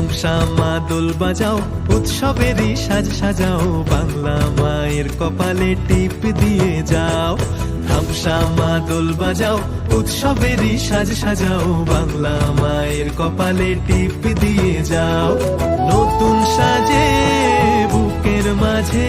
ধামসা মা দোল বাজাও, উৎসবেরই সাজ সাজাও, বাংলা মায়ের কপালে টিপ দিয়ে যাও। ধামসা মা দোল বাজাও, উৎসবেরই সাজ সাজাও, বাংলা মায়ের কপালে টিপ দিয়ে যাও। নতুন সাজে বুকের মাঝে